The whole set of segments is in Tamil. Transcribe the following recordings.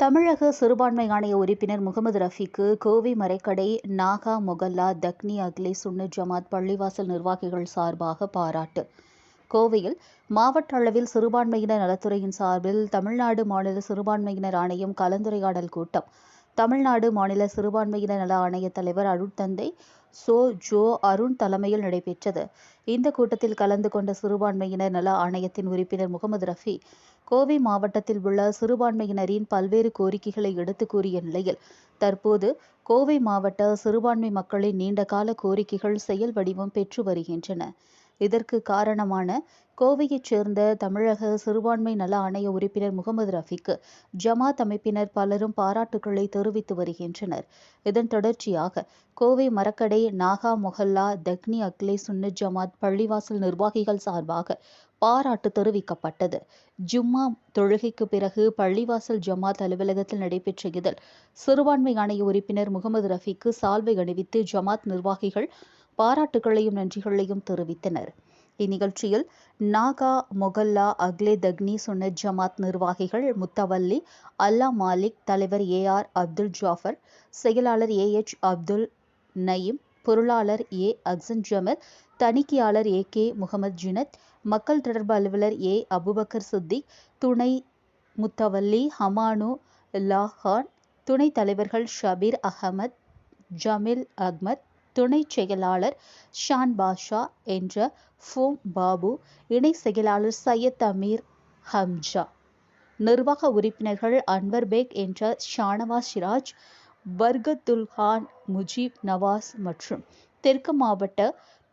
தமிழக சிறுபான்மை ஆணைய உறுப்பினர் முகமது ரஃபிக்கு கோவை மரைக்கடை நாகா மொகல்லா தக்னி அக்லே சுன்னு ஜமாத் பள்ளிவாசல் நிர்வாகிகள் சார்பாக பாராட்டு. கோவையில் மாவட்ட அளவில் சிறுபான்மையினர் நலத்துறையின் சார்பில் தமிழ்நாடு மாநில சிறுபான்மையினர் ஆணையம் கலந்துரையாடல் கூட்டம். தமிழ்நாடு மாநில சிறுபான்மையினர் நல ஆணைய தலைவர் அருட்தந்தை சோ ஜோ அருண் தலைமையில் நடைபெற்றது. இந்த கூட்டத்தில் கலந்து கொண்ட சிறுபான்மையினர் நல ஆணையத்தின் உறுப்பினர் முகமது ரஃபி கோவை மாவட்டத்தில் உள்ள சிறுபான்மையினரின் பல்வேறு கோரிக்கைகளை எடுத்து கூறிய நிலையில் தற்போது கோவை மாவட்ட சிறுபான்மை மக்களின் நீண்டகால கோரிக்கைகள் செயல் வடிவம் பெற்று வருகின்றன. இதற்கு காரணமான கோவையைச் சேர்ந்த தமிழக சிறுபான்மை நல ஆணைய உறுப்பினர் முகமது ரஃபிக்கு ஜமாத் அமைப்பினர் பலரும் பாராட்டுக்களை தெரிவித்து வருகின்றனர். இதன் தொடர்ச்சியாக கோவை மரக்கடை நாகா மொஹல்லா தக்னி அக்லே சுன்னு ஜமாத் பள்ளிவாசல் நிர்வாகிகள் சார்பாக பாராட்டு தெரிவிக்கப்பட்டது. ஜும்மா தொழுகைக்கு பிறகு பள்ளிவாசல் ஜமாத் அலுவலகத்தில் நடைபெற்ற இதில் சிறுபான்மை ஆணைய உறுப்பினர் முகமது ரஃபிக்கு சால்வை அணிவித்து ஜமாத் நிர்வாகிகள் பாராட்டுகளையும் நன்றிகளையும் தெரிவித்தனர். இந்நிகழ்ச்சியில் நாகா மொகல்லா அக்லே தக்னி சுன்னத் ஜமாத் நிர்வாகிகள் முத்தவல்லி அல்லா மாலிக் தலைவர் ஏ ஆர் அப்துல் ஜாஃபர் செயலாளர் ஏ எச் அப்துல் நயீம் பொருளாளர் ஏ அக்சன் ஜமல் தணிக்கையாளர் ஏ கே முகமது ஜினத் மக்கள் தொடர்பு அலுவலர் ஏ அபுபக்கர் சித்திக் துணை முத்தவல்லி ஹமானு லாஹான் துணைத் தலைவர்கள் ஷபீர் அகமத் ஜமீல் அஹ்மத் துணை செயலாளர் ஷான் பாஷா என்ற ஃபோம் பாபு இணை செயலாளர் சையத் அமீர் ஹம்ஜா. நிர்வாக உறுப்பினர்கள் அன்வர் பேக் என்ற ஷானவாஸ் சிராஜ் பர்கத்துல்கான் முஜீப் நவாஸ் மற்றும் தெற்கு மாவட்ட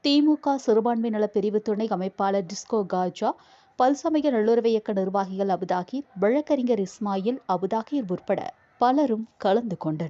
திமுக சிறுபான்மை நல பிரிவு துணை அமைப்பாளர் டிஸ்கோ காஜா பல்சமய நல்லுறவு இயக்க நிர்வாகிகள் அபுதாகிர் வழக்கறிஞர் இஸ்மாயில் அபுதாகிர் உட்பட பலரும் கலந்து கொண்டனர்.